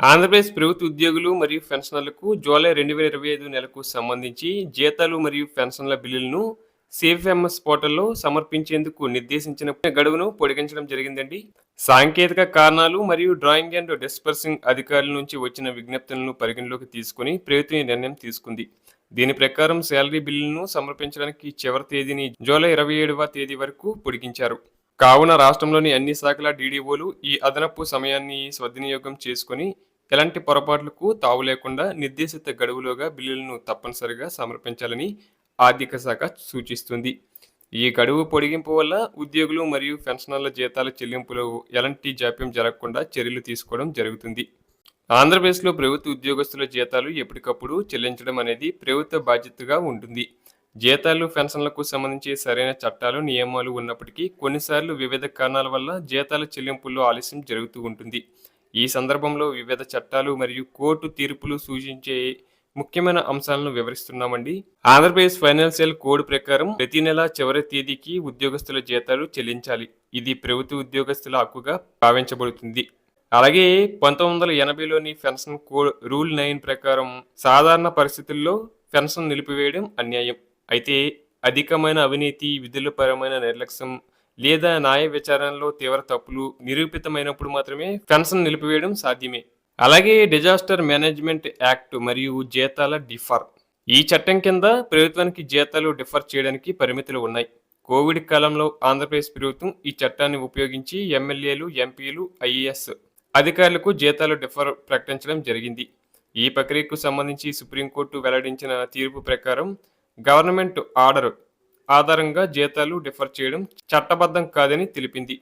ఆంధ్రప్రదేశ్ ప్రభుత్వ ఉద్యోగులు మరియు పెన్షనర్లకు జూలై రెండు వేల ఇరవై ఐదు నెలకు సంబంధించి జీతాలు మరియు పెన్షన్ల బిల్లులను సేఫ్ఎంఎస్ పోర్టల్లో సమర్పించేందుకు నిర్దేశించిన గడువును పొడిగించడం జరిగిందండి. సాంకేతిక కారణాలు మరియు డ్రాయింగ్ అండ్ డిస్పర్సింగ్ అధికారుల నుంచి వచ్చిన విజ్ఞప్తులను పరిగణలోకి తీసుకుని ప్రభుత్వం నిర్ణయం తీసుకుంది. దీని ప్రకారం శాలరీ బిల్లులను సమర్పించడానికి చివరి తేదీని జూలై ఇరవై ఏడవ తేదీ వరకు పొడిగించారు. కావున రాష్ట్రంలోని అన్ని శాఖల డీడీఓలు ఈ అదనపు సమయాన్ని సద్వినియోగం చేసుకుని ఎలాంటి పొరపాట్లకు తావు లేకుండా నిర్దేశిత గడువులోగా బిల్లులను తప్పనిసరిగా సమర్పించాలని ఆర్థిక శాఖ సూచిస్తుంది. ఈ గడువు పొడిగింపు వల్ల ఉద్యోగులు మరియు పెన్షనర్ల జీతాల చెల్లింపులో ఎలాంటి జాప్యం జరగకుండా చర్యలు తీసుకోవడం జరుగుతుంది. ఆంధ్రప్రదేశ్లో ప్రభుత్వ ఉద్యోగస్తుల జీతాలు ఎప్పటికప్పుడు చెల్లించడం అనేది ప్రభుత్వ బాధ్యతగా ఉంటుంది. జీతాలు పెన్షన్లకు సంబంధించి సరైన చట్టాలు నియమాలు ఉన్నప్పటికీ కొన్నిసార్లు వివిధ కారణాల వల్ల జీతాల చెల్లింపుల్లో ఆలస్యం జరుగుతూ ఉంటుంది. ఈ సందర్భంలో వివిధ చట్టాలు మరియు కోర్టు తీర్పులు సూచించే ముఖ్యమైన అంశాలను వివరిస్తున్నామండి. ఆంధ్రప్రదేశ్ ఫైనాన్షియల్ కోడ్ ప్రకారం ప్రతి నెల చివరి తేదీకి ఉద్యోగస్తుల జీతాలు చెల్లించాలి. ఇది ప్రభుత్వ ఉద్యోగస్తుల హక్కుగా భావించబడుతుంది. అలాగే పంతొమ్మిది వందల ఎనభైలోని పెన్షన్ కోడ్ రూల్ నైన్ ప్రకారం సాధారణ పరిస్థితుల్లో పెన్షన్ నిలిపివేయడం అన్యాయం. అయితే అధికమైన అవినీతి విధులపరమైన నిర్లక్ష్యం లేదా న్యాయ విచారణలో తీవ్ర తప్పులు నిరూపితమైనప్పుడు మాత్రమే పెన్షన్ నిలిపివేయడం సాధ్యమే. అలాగే డిజాస్టర్ మేనేజ్మెంట్ యాక్ట్ మరియు జీతాల డిఫర్. ఈ చట్టం కింద ప్రభుత్వానికి జీతాలు డిఫర్ చేయడానికి పరిమితులు ఉన్నాయి. కోవిడ్ కాలంలో ఆంధ్రప్రదేశ్ ప్రభుత్వం ఈ చట్టాన్ని ఉపయోగించి ఎమ్మెల్యేలు ఎంపీలు ఐఏఎస్ అధికారులకు జీతాలు డిఫర్ ప్రకటించడం జరిగింది. ఈ ప్రక్రియకు సంబంధించి సుప్రీంకోర్టు వెల్లడించిన తీర్పు ప్రకారం గవర్నమెంట్ ఆర్డర్ ఆధారంగా జీతాలు డిఫర్ చేయడం చట్టబద్ధం కాదని తెలిపింది.